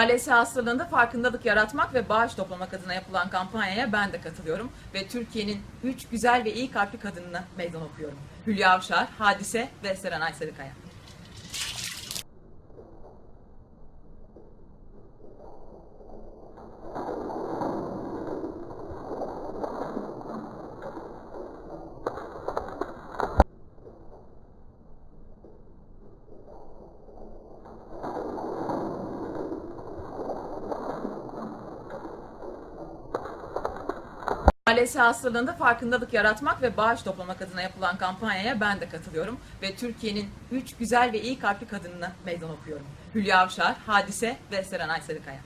ALS hastalığında farkındalık yaratmak ve bağış toplamak adına yapılan kampanyaya ben de katılıyorum. Ve Türkiye'nin 3 güzel ve iyi kalpli kadınına meydan okuyorum. Hülya Avşar, Hadise ve Serenay Sarıkaya. ALS hastalığında farkındalık yaratmak ve bağış toplamak adına yapılan kampanyaya ben de katılıyorum. Ve Türkiye'nin 3 güzel ve iyi kalpli kadınına meydan okuyorum. Hülya Avşar, Hadise ve Serenay Sarıkaya.